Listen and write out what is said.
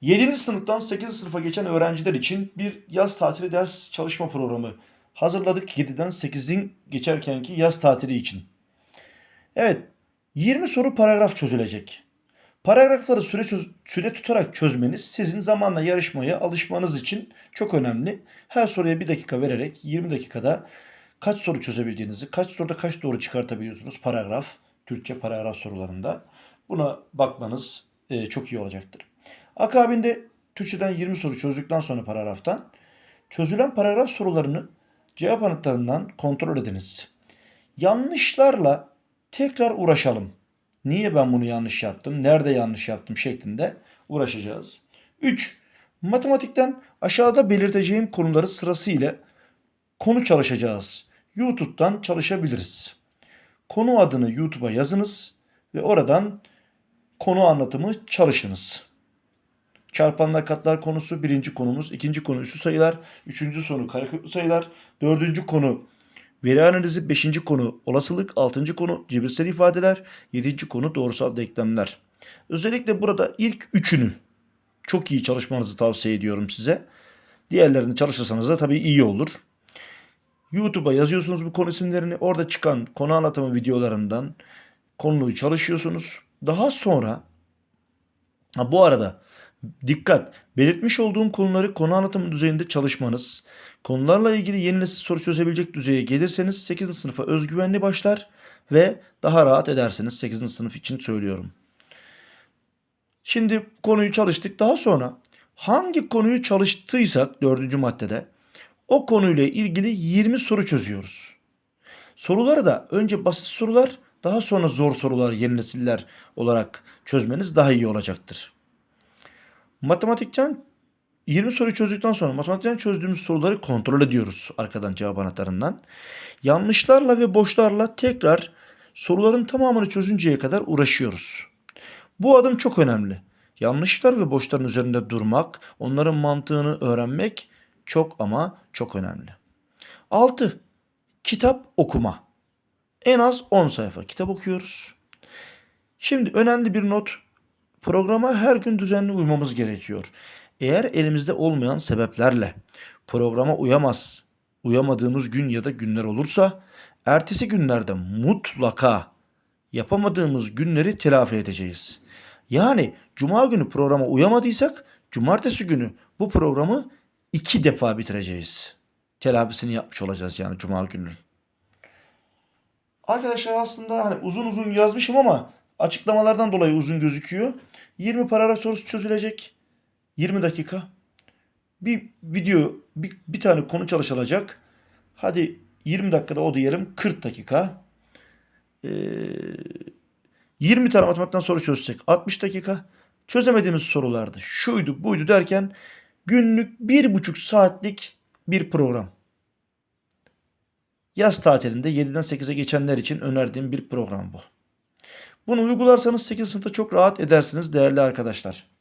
7. sınıftan 8. sınıfa geçen öğrenciler için bir yaz tatili ders çalışma programı hazırladık. 7'den 8'in geçerkenki yaz tatili için. Evet, 20 soru paragraf çözülecek. Paragrafları süre, çöz- süre tutarak çözmeniz sizin zamanla yarışmaya alışmanız için çok önemli. Her soruya bir dakika vererek 20 dakikada kaç soru çözebildiğinizi, kaç soruda kaç doğru çıkartabiliyorsunuz paragraf, Türkçe paragraf sorularında. Buna bakmanız e, çok iyi olacaktır. Akabinde Türkçeden 20 soru çözdükten sonra paragraftan çözülen paragraf sorularını cevap anahtarından kontrol ediniz. Yanlışlarla tekrar uğraşalım. Niye ben bunu yanlış yaptım? Nerede yanlış yaptım şeklinde uğraşacağız. 3. Matematikten aşağıda belirteceğim konuları sırasıyla konu çalışacağız. YouTube'dan çalışabiliriz. Konu adını YouTube'a yazınız ve oradan konu anlatımı çalışınız. Çarpanlar katlar konusu birinci konumuz. ikinci konu üssü sayılar. Üçüncü sonu kareköklü sayılar. Dördüncü konu veri analizi. Beşinci konu olasılık. Altıncı konu cebirsel ifadeler. Yedinci konu doğrusal denklemler. Özellikle burada ilk üçünü çok iyi çalışmanızı tavsiye ediyorum size. Diğerlerini çalışırsanız da tabii iyi olur. YouTube'a yazıyorsunuz bu konu isimlerini. Orada çıkan konu anlatımı videolarından konuyu çalışıyorsunuz. Daha sonra ha, bu arada dikkat belirtmiş olduğum konuları konu anlatımı düzeyinde çalışmanız. Konularla ilgili yeni nesil soru çözebilecek düzeye gelirseniz 8. sınıfa özgüvenli başlar ve daha rahat edersiniz 8. sınıf için söylüyorum. Şimdi konuyu çalıştık. Daha sonra hangi konuyu çalıştıysak dördüncü maddede o konuyla ilgili 20 soru çözüyoruz. Soruları da önce basit sorular daha sonra zor sorular yeni nesiller olarak çözmeniz daha iyi olacaktır. Matematikten 20 soruyu çözdükten sonra matematikten çözdüğümüz soruları kontrol ediyoruz arkadan cevap anahtarından. Yanlışlarla ve boşlarla tekrar soruların tamamını çözünceye kadar uğraşıyoruz. Bu adım çok önemli. Yanlışlar ve boşların üzerinde durmak, onların mantığını öğrenmek çok ama çok önemli. 6. Kitap okuma. En az 10 sayfa kitap okuyoruz. Şimdi önemli bir not. Programa her gün düzenli uymamız gerekiyor. Eğer elimizde olmayan sebeplerle programa uyamaz, uyamadığımız gün ya da günler olursa ertesi günlerde mutlaka yapamadığımız günleri telafi edeceğiz. Yani cuma günü programa uyamadıysak cumartesi günü bu programı iki defa bitireceğiz. Telafisini yapmış olacağız yani cuma günü. Arkadaşlar aslında hani uzun uzun yazmışım ama açıklamalardan dolayı uzun gözüküyor. 20 paragraf sorusu çözülecek. 20 dakika. Bir video, bir, bir tane konu çalışılacak. Hadi 20 dakikada o diyelim 40 dakika. Ee, 20 tane matematikten soru çözsek 60 dakika. Çözemediğimiz sorulardı. Şuydu buydu derken günlük bir buçuk saatlik bir program. Yaz tatilinde 7'den 8'e geçenler için önerdiğim bir program bu. Bunu uygularsanız 8 sınıfta çok rahat edersiniz değerli arkadaşlar.